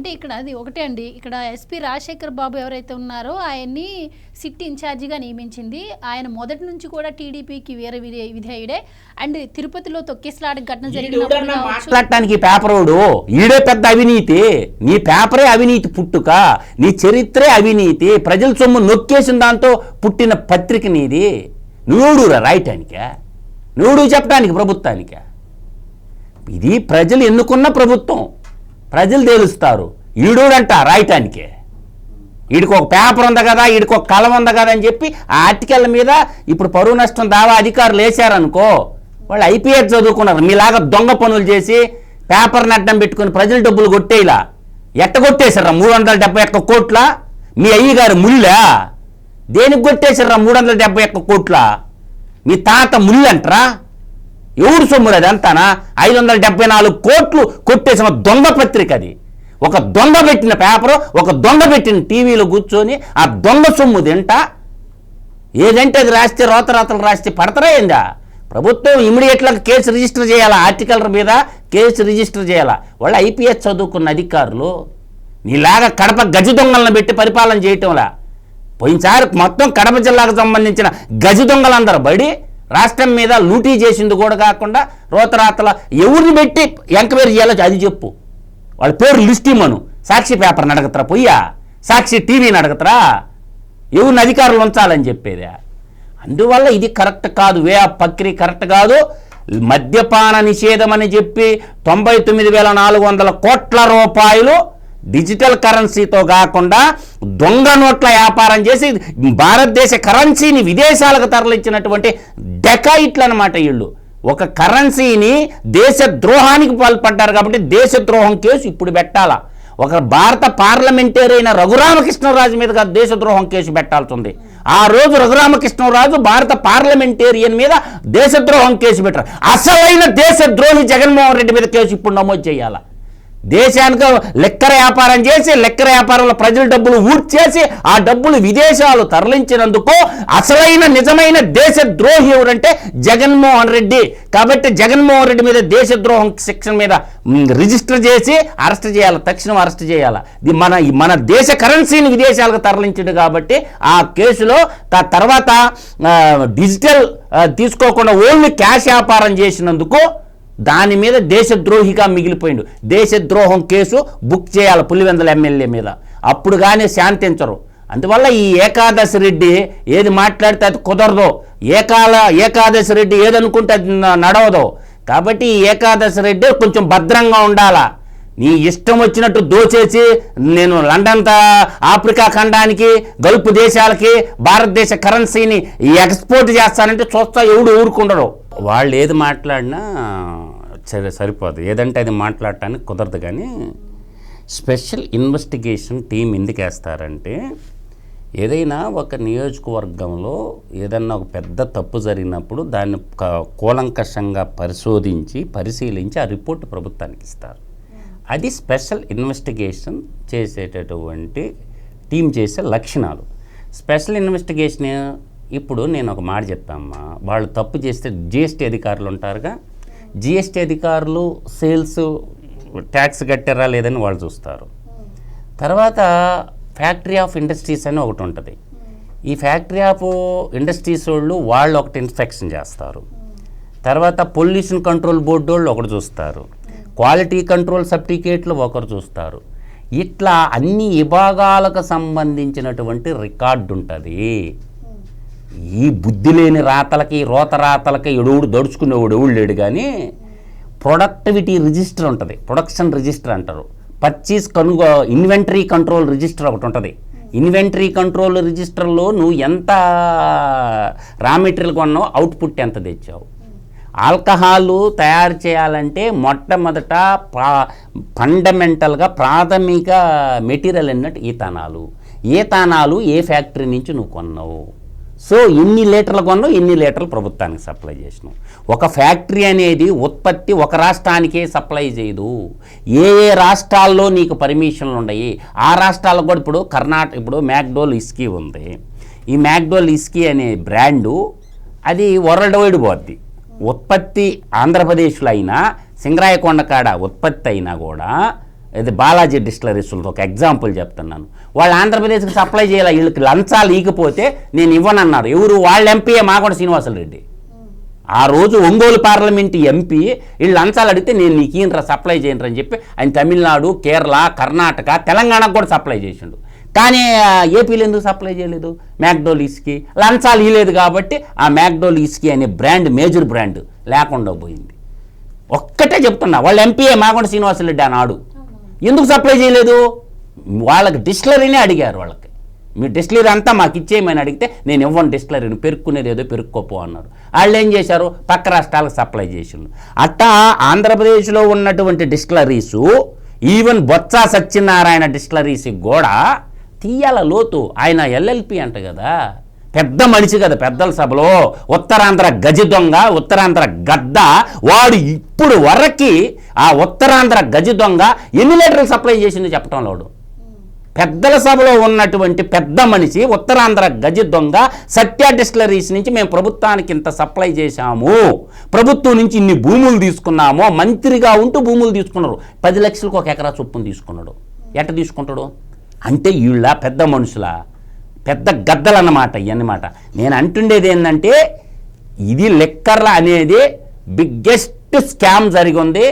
అంటే ఇక్కడ అది ఒకటే అండి. ఇక్కడ ఎస్పీ రాజశేఖర్ బాబు ఎవరైతే ఉన్నారో ఆయన్ని సిట్ ఇన్ఛార్జిగా నియమించింది. ఆయన మొదటి నుంచి కూడా టీడీపీకి వేరే విధే విధేయుడే. అండ్ తిరుపతిలో తొక్కిసలాట ఘటన కావచ్చు మాట్లాడటానికి ఈ పేపరోడు ఈడే పెద్ద అవినీతి. నీ పేపరే అవినీతి పుట్టుక. నీ చరిత్రే అవినీతి. ప్రజల సొమ్ము నొక్కేసిన దాంతో పుట్టిన పత్రిక నీది. నువ్వుడురా రాయటానికా? నువ్వుడు చెప్పడానికి ప్రభుత్వానికా? ఇది ప్రజలు ఎన్నుకున్న ప్రభుత్వం. ప్రజలు తేలుస్తారు. ఈడూడంట రాయటానికే. వీడికి ఒక పేపర్ ఉంది కదా వీడికి ఒక కలం ఉంది కదా అని చెప్పి ఆ ఆర్టికల్ మీద ఇప్పుడు పరువు నష్టం దావా అధికారులు వేశారనుకో వాళ్ళు ఐపీఎస్ చదువుకున్నారు. మీలాగా దొంగ పనులు చేసి పేపర్ని అడ్డం పెట్టుకుని ప్రజలు డబ్బులు కొట్టేలా. ఎట్ట కొట్టేశారా? మూడు వందల డెబ్బై ఒక్క కోట్ల? మీ అయ్యగారు ముళ్ళా? దేనికి కొట్టేశారా మూడు వందల డెబ్బై ఒక్క కోట్ల? మీ తాత ముళ్ళంటరా? సొమ్ములు అది అంతానా? ఐదు వందల డెబ్బై నాలుగు కోట్లు కొట్టేసిన దొంగ పత్రిక అది. ఒక దొంగ పెట్టిన పేపరు ఒక దొంగ పెట్టిన టీవీలో కూర్చొని ఆ దొంగ సొమ్ము తింటా? ఏదంటే అది రాస్తే రోతరాతలు రాస్తే పడతారా ఏందా? ప్రభుత్వం ఇమీడియట్గా కేసు రిజిస్టర్ చేయాలా? ఆర్టికల్ మీద కేసు రిజిస్టర్ చేయాలా? వాళ్ళు ఐపీఎస్ చదువుకున్న అధికారులు నీలాగా కడప గజి దొంగలను పెట్టి పరిపాలన చేయటంలా? పోయినసారి మొత్తం కడప జిల్లాకు సంబంధించిన గజి దొంగలందరూ బడి రాష్ట్రం మీద లూటీ చేసింది కూడా కాకుండా రోతరాతల ఎవరిని పెట్టి ఎంక్వైరీ చేయాలో అది చెప్పు. వాళ్ళ పేరు లిస్ట్ ఇమ్మను. సాక్షి పేపర్ని అడగతరా పొయ్యా? సాక్షి టీవీని అడగతరా ఎవరిని అధికారులు ఉంచాలని చెప్పేదా? అందువల్ల ఇది కరెక్ట్ కాదు. వే ఆఫ్ ప్రక్రియ కరెక్ట్ కాదు. మద్యపాన నిషేధం అని చెప్పి తొంభై తొమ్మిది వేల నాలుగు వందల కోట్ల రూపాయలు డిజిటల్ కరెన్సీతో కాకుండా దొంగ నోట్ల వ్యాపారం చేసి భారతదేశ కరెన్సీని విదేశాలకు తరలించినటువంటి డెకాయిట్లు అనమాట వీళ్ళు. ఒక కరెన్సీని దేశ ద్రోహానికి పాల్పడ్డారు కాబట్టి దేశద్రోహం కేసు ఇప్పుడు పెట్టాలా? ఒక భారత పార్లమెంటేరియన్ రఘురామకృష్ణరాజు మీద దేశద్రోహం కేసు పెట్టాల్సింది. ఆ రోజు రఘురామకృష్ణరాజు భారత పార్లమెంటేరియన్ మీద దేశద్రోహం కేసు పెట్టారు. అసలైన దేశద్రోహి జగన్మోహన్ రెడ్డి మీద కేసు ఇప్పుడు నమోదు చేయాలా? దేశానికి లెక్కర వ్యాపారం చేసి లెక్కర వ్యాపారంలో ప్రజల డబ్బులు ఊడ్చేసి ఆ డబ్బులు విదేశాలు తరలించినందుకు అసలైన నిజమైన దేశద్రోహి ఎవరంటే జగన్మోహన్ రెడ్డి. కాబట్టి జగన్మోహన్ రెడ్డి మీద దేశద్రోహం శిక్షణ మీద రిజిస్టర్ చేసి అరెస్ట్ చేయాలి తక్షణం అరెస్ట్ చేయాలి. మన మన దేశ కరెన్సీని విదేశాలకు తరలించడు కాబట్టి ఆ కేసులో తర్వాత డిజిటల్ తీసుకోకుండా ఓన్లీ క్యాష్ వ్యాపారం చేసినందుకు దాని మీద దేశద్రోహిగా మిగిలిపోయిండు. దేశద్రోహం కేసు బుక్ చేయాలి పులివెందల ఎమ్మెల్యే మీద. అప్పుడు కానీ శాంతించరు. అందువల్ల ఈ ఏకాదశి రెడ్డి ఏది మాట్లాడితే అది కుదరదు. ఏకాల ఏకాదశి రెడ్డి ఏదనుకుంటే అది నడవదు. కాబట్టి ఈ ఏకాదశి రెడ్డి కొంచెం భద్రంగా ఉండాలా? నీ ఇష్టం వచ్చినట్టు దోచేసి నేను లండన్ తా- ఆఫ్రికా ఖండానికి గల్ఫ్ దేశాలకి భారతదేశ కరెన్సీని ఎక్స్పోర్ట్ చేస్తానంటే చూస్తా ఎవడు ఊరుకుండరు వాళ్ళు ఏది మాట్లాడినా సరే సరిపోదు. ఏదంటే అది మాట్లాడటానికి కుదరదు కానీ స్పెషల్ ఇన్వెస్టిగేషన్ టీం ఎందుకు వేస్తారంటే ఏదైనా ఒక నియోజకవర్గంలో ఏదన్నా ఒక పెద్ద తప్పు జరిగినప్పుడు దాన్ని కూలంకషంగా పరిశోధించి పరిశీలించి ఆ రిపోర్ట్ ప్రభుత్వానికి ఇస్తారు. అది స్పెషల్ ఇన్వెస్టిగేషన్ చేసేటటువంటి టీం చేసే లక్షణాలు. స్పెషల్ ఇన్వెస్టిగేషన్ ఇప్పుడు నేను ఒక మాట చెప్పామ్మా. వాళ్ళు తప్పు చేస్తే జిఎస్టీ అధికారులు ఉంటారుగా. జిఎస్టీ అధికారులు సేల్స్ ట్యాక్స్ కట్టారా లేదని వాళ్ళు చూస్తారు. తర్వాత ఫ్యాక్టరీ ఆఫ్ ఇండస్ట్రీస్ అని ఒకటి ఉంటుంది. ఈ ఫ్యాక్టరీ ఆఫ్ ఇండస్ట్రీస్ వాళ్ళు వాళ్ళు ఒకటి ఇన్స్పెక్షన్ చేస్తారు. తర్వాత పొల్యూషన్ కంట్రోల్ బోర్డు వాళ్ళు ఒకటి చూస్తారు. క్వాలిటీ కంట్రోల్ సర్టిఫికేట్లు ఒకరు చూస్తారు. ఇట్లా అన్ని విభాగాలకు సంబంధించినటువంటి రికార్డు ఉంటుంది ఈ బుద్ధి లేని రాతలకి రోత రాతలకి ఎడవుడు దడుచుకునేవాడు ఎవడు లేడు కానీ ప్రొడక్టివిటీ రిజిస్టర్ ఉంటుంది. ప్రొడక్షన్ రిజిస్టర్ అంటారు. పర్చేస్ కనుగో ఇన్వెంటరీ కంట్రోల్ రిజిస్టర్ ఒకటి ఉంటుంది. ఇన్వెంటరీ కంట్రోల్ రిజిస్టర్లో నువ్వు ఎంత రా మెటీరియల్ కొన్నావు అవుట్పుట్ ఎంత తెచ్చావు. ఆల్కహాల్ తయారు చేయాలంటే మొట్టమొదట ఫండమెంటల్గా ప్రాథమిక మెటీరియల్ అన్నట్టు ఈతానాలు. ఈతానాలు ఏ ఫ్యాక్టరీ నుంచి నువ్వు కొన్నావు? సో ఎన్ని లీటర్లు కొన్నాం ఎన్ని లీటర్లు ప్రభుత్వానికి సప్లై చేసినాం ఒక ఫ్యాక్టరీ అనేది ఉత్పత్తి ఒక రాష్ట్రానికే సప్లై చేయదు. ఏ ఏ రాష్ట్రాల్లో నీకు పర్మిషన్లు ఉన్నాయి ఆ రాష్ట్రాలకు కూడా ఇప్పుడు కర్ణాటక ఇప్పుడు మ్యాక్డోల్ ఇస్కీ ఉంది. ఈ మ్యాక్డోల్ ఇస్కీ అనే బ్రాండు అది వరల్డ్ వైడ్ పోద్ది. ఉత్పత్తి ఆంధ్రప్రదేశ్లో అయినా సింగరాయకొండ కాడ ఉత్పత్తి అయినా కూడా ఇది బాలాజీ డిస్టిలరీస్ ఒక ఎగ్జాంపుల్ చెప్తున్నాను. వాళ్ళు ఆంధ్రప్రదేశ్కి సప్లై చేయాలి వీళ్ళకి లంచాలు ఈకపోతే నేను ఇవ్వనన్నారు. ఎవరు? వాళ్ళ ఎంపీఏ మాగొండ శ్రీనివాసరెడ్డి ఆ రోజు ఒంగోలు పార్లమెంట్ ఎంపీ వీళ్ళు లంచాలు అడిగితే నేను నీకు ఈయనరా సప్లై చేయను అని చెప్పి ఆయన తమిళనాడు కేరళ కర్ణాటక తెలంగాణకు కూడా సప్లై చేసిండు. కానీ ఏపీలో ఎందుకు సప్లై చేయలేదు? మ్యాక్డోలీస్కి. లంచాలు ఇవ్వలేదు కాబట్టి ఆ మ్యాక్డోలీస్కి అనే బ్రాండ్ మేజర్ బ్రాండ్ లేకుండా పోయింది. ఒక్కటే చెప్తున్నా వాళ్ళ ఎంపీఏ మాగొండ శ్రీనివాసరెడ్డి ఆనాడు ఎందుకు సప్లై చేయలేదు? వాళ్ళకి డిస్టిలరీనే అడిగారు వాళ్ళకి. మీ డిస్టిలరీ అంతా మాకు ఇచ్చేయమని అడిగితే నేను ఇవ్వను డిస్టిలరీని పెరుక్కునేది ఏదో పెరుక్కోపో అన్నారు. వాళ్ళు ఏం చేశారు? పక్క రాష్ట్రాలకు సప్లై చేసిండు అట్టా ఆంధ్రప్రదేశ్లో ఉన్నటువంటి డిస్టిలరీసు ఈవెన్ బొత్స సత్యనారాయణ డిస్టిలరీస్కి కూడా తీయాల లోతు. ఆయన ఎల్ఎల్పి అంట కదా. పెద్ద మనిషి కదా పెద్దల సభలో. ఉత్తరాంధ్ర గజ దొంగ ఉత్తరాంధ్ర గద్ద. వాడు ఇప్పుడు వరకి ఆ ఉత్తరాంధ్ర గజ దొంగ ఎన్ని లీటర్లు సప్లై చేసింది చెప్పటం లోడు పెద్దల సభలో ఉన్నటువంటి పెద్ద మనిషి ఉత్తరాంధ్ర గజ దొంగ సత్య డిస్టిలరీస్ నుంచి మేము ప్రభుత్వానికి ఇంత సప్లై చేశాము. ప్రభుత్వం నుంచి ఇన్ని భూములు తీసుకున్నాము మంత్రిగా ఉంటూ భూములు తీసుకున్నారు. పది లక్షలకు ఒక ఎకరా చొప్పున తీసుకున్నాడు. ఎట్ట తీసుకుంటాడు? అంటే వీళ్ళ పెద్ద మనుషుల. పెద్ద గద్దలన్నమాట ఇవన్నమాట నేను అంటుండేది ఏంటంటే ఇది లెక్కర్ల అనేది బిగ్గెస్ట్ స్కామ్ జరిగింది.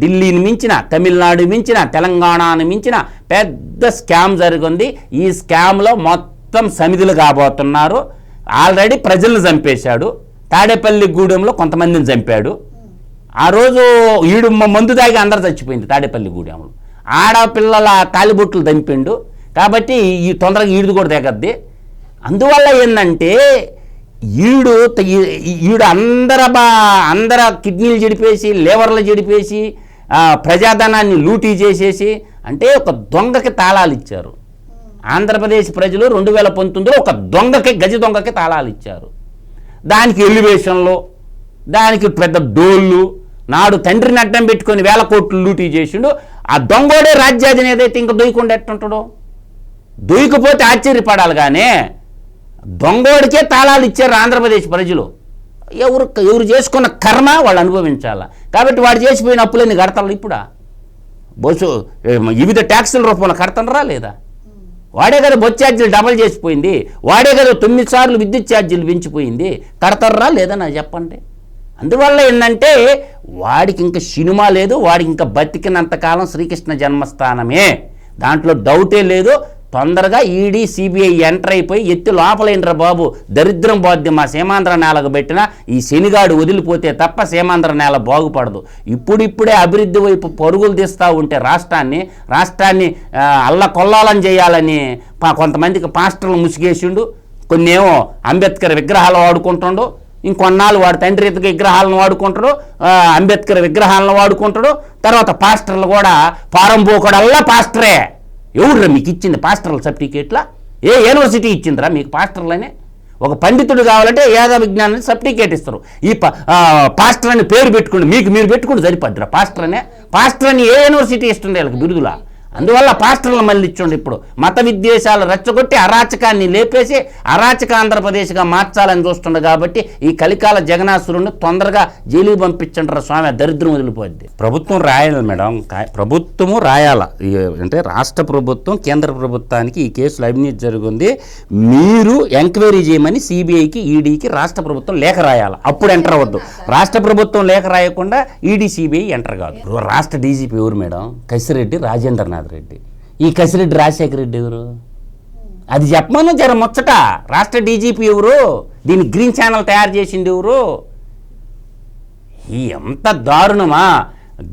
ఢిల్లీని మించిన తమిళనాడు మించిన తెలంగాణను మించిన పెద్ద స్కామ్ జరిగింది. ఈ స్కామ్లో మొత్తం సమిధులు కాబోతున్నారు. ఆల్రెడీ ప్రజలను చంపేశాడు. తాడేపల్లి గూడెంలో కొంతమందిని చంపాడు. ఆ రోజు ఈడు మందు తాగి అందరు చచ్చిపోయింది తాడేపల్లి గూడెంలో. ఆడపిల్లల తాలిబొట్లు దంపిండు. కాబట్టి ఈ తొందరగా ఈడుది కూడా తెగద్ది. అందువల్ల ఏంటంటే ఈడు ఈడు అందర బా అందర కిడ్నీలు చెడిపేసి లేవర్లు చెడిపేసి ప్రజాధనాన్ని లూటీ చేసేసి అంటే ఒక దొంగకి తాళాలు ఇచ్చారు. ఆంధ్రప్రదేశ్ ప్రజలు రెండు వేల పంతొమ్మిదిలో ఒక దొంగకి గజ దొంగకి తాళాలు ఇచ్చారు. దానికి ఎలివేషన్లో దానికి పెద్ద డోళ్ళు నాడు తండ్రిని అడ్డం పెట్టుకొని వేల కోట్లు లూటీ చేసిండు. ఆ దొంగోడే రాజ్యాధిని ఏదైతే ఇంకా దొయ్యకుండా ఎట్టుంటాడో? దూయకపోతే ఆశ్చర్యపడాలి కానీ దొంగోడికే తాళాలు ఇచ్చారు ఆంధ్రప్రదేశ్ ప్రజలు. ఎవరు ఎవరు చేసుకున్న కర్మ వాళ్ళు అనుభవించాల? కాబట్టి వాడు చేసిపోయిన అప్పులన్నీ కడతారు ఇప్పుడా? బస్సు వివిధ ట్యాక్సుల రూపంలో కడతానరా లేదా? వాడే కదా బొచ్చు ఛార్జీలు డబల్ చేసిపోయింది. వాడే కదా తొమ్మిది సార్లు విద్యుత్ ఛార్జీలు పెంచిపోయింది. కడతారా లేదా నాకు చెప్పండి. అందువల్ల ఏంటంటే వాడికి ఇంకా సినిమా లేదు వాడికి ఇంకా బతికినంతకాలం శ్రీకృష్ణ జన్మస్థానమే. దాంట్లో డౌటే లేదు తొందరగా ఈడీ సిబిఐ ఎంటర్ అయిపోయి ఎత్తి లోపలైనరా బాబు. దరిద్రం పోద్ది మా సీమాంధ్ర నేలకు పెట్టిన ఈ శనిగాడు వదిలిపోతే తప్ప సీమాంధ్ర నేల బాగుపడదు. ఇప్పుడిప్పుడే అభివృద్ధి వైపు పరుగులు తీస్తూ ఉంటే రాష్ట్రాన్ని రాష్ట్రాన్ని అల్లకొల్లాలని కొల్లాలని చేయాలని కొంతమందికి పాస్టర్లు ముసిగేసిండు. కొన్నేమో అంబేద్కర్ విగ్రహాలు వాడుకుంటుండు. ఇంకొన్నాళ్ళు వాడు తండ్రి ఎత్తుక విగ్రహాలను వాడుకుంటాడు. అంబేద్కర్ విగ్రహాలను వాడుకుంటాడు. తర్వాత పాస్టర్లు కూడా పారంపోకడల్లా పాస్టరే. ఎవడురా మీకు ఇచ్చింది పాస్టర్ల సర్టిఫికేట్లా? ఏ యూనివర్సిటీ ఇచ్చిందిరా మీకు పాస్టర్లనే? ఒక పండితుడు కావాలంటే ఏదో విజ్ఞానాన్ని సర్టిఫికేట్ ఇస్తారు. ఈ పాస్టర్ అని పేరు పెట్టుకుంటే మీకు మీరు పెట్టుకుంటే సరిపడ్రా పాస్టర్ అనే పాస్టర్ అని ఏ యూనివర్సిటీ ఇస్తుంది వీళ్ళకి బిరుదులా? అందువల్ల పాస్టర్లు మళ్ళీ ఇప్పుడు. మత విద్వేషాలు రెచ్చగొట్టి అరాచకాన్ని లేపేసి అరాచక ఆంధ్రప్రదేశ్గా మార్చాలని చూస్తుండే కాబట్టి ఈ కలికాల జగనాసురుని తొందరగా జైలుకి పంపించండి స్వామి దరిద్రం వదిలిపోద్ది. ప్రభుత్వం రాయాలి మేడం. ప్రభుత్వము రాయాల. అంటే రాష్ట్ర ప్రభుత్వం కేంద్ర ప్రభుత్వానికి ఈ కేసులు అవినీతి జరుగుంది. మీరు ఎంక్వైరీ చేయమని సిబిఐకి ఈడీకి రాష్ట్ర ప్రభుత్వం లేఖ రాయాలి. అప్పుడు ఎంటర్ అవ్వద్దు. రాష్ట్ర ప్రభుత్వం లేఖ రాయకుండా ఈడీ సిబిఐ ఎంటర్ కాదు. రాష్ట్ర డీజీపీ ఎవరు మేడం? కసిరెడ్డి రాజేంద్రనాథ్. రెడ్డి. ఈ కసిరెడ్డి రాజశేఖర రెడ్డి ఎవరు? అది చెప్పమను జర ముచ్చట. రాష్ట్ర డీజీపీ ఎవరు? దీని గ్రీన్ ఛానల్ తయారు చేసింది ఎవరు? ఈ ఎంత దారుణమా?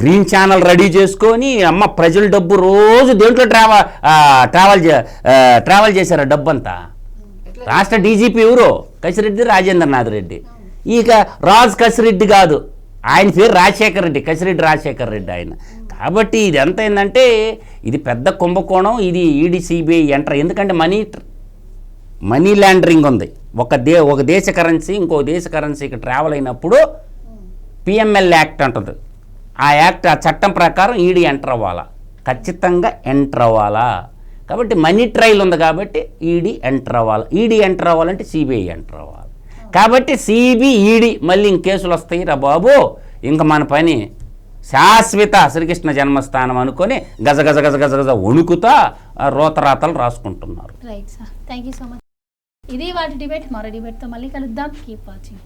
గ్రీన్ ఛానల్ రెడీ చేసుకొని అమ్మ ప్రజల డబ్బు రోజు దేంట్లో ట్రావెల్ ట్రావెల్ ట్రావెల్ చేశారు డబ్బు అంతా రాష్ట్ర డీజీపీ ఎవరు? కసిరెడ్డి రాజేంద్రనాథ్ రెడ్డి. ఇక రాజ్ కసిరెడ్డి కాదు. ఆయన పేరు రాజశేఖర రెడ్డి కసిరెడ్డి రాజశేఖర రెడ్డి ఆయన. కాబట్టి ఇది ఎంత ఏంటంటే ఇది పెద్ద కుంభకోణం ఇది ఈడీ సిబిఐ ఎంటర్. ఎందుకంటే మనీ మనీ లాండరింగ్ ఉంది. ఒక దే ఒక దేశ కరెన్సీ ఇంకో దేశ కరెన్సీకి ట్రావెల్ అయినప్పుడు పిఎంఎల్ యాక్ట్ అంటుంది. ఆ యాక్ట్ ఆ చట్టం ప్రకారం ఈడీ ఎంటర్ అవ్వాలా? ఖచ్చితంగా ఎంటర్ అవ్వాలా? కాబట్టి మనీ ట్రయల్ ఉంది కాబట్టి ఈడీ ఎంటర్ అవ్వాలి. ఈడీ ఎంటర్ అవ్వాలంటే సిబిఐ ఎంటర్ అవ్వాలి. కాబట్టి సిబి ఈడీ మళ్ళీ ఇంక కేసులు వస్తాయి రా బాబు. ఇంకా మన పని శాశ్వత శ్రీకృష్ణ జన్మస్థానం అనుకొని గజ గజ గజ గజ గజ వణుకుతా రోతరాతలు రాసుకుంటున్నారు. Right sir thank you so much ఇది వాటి డిబేట్ మరో డిబేట్తో మళ్ళీ కలుద్దాం. Keep watching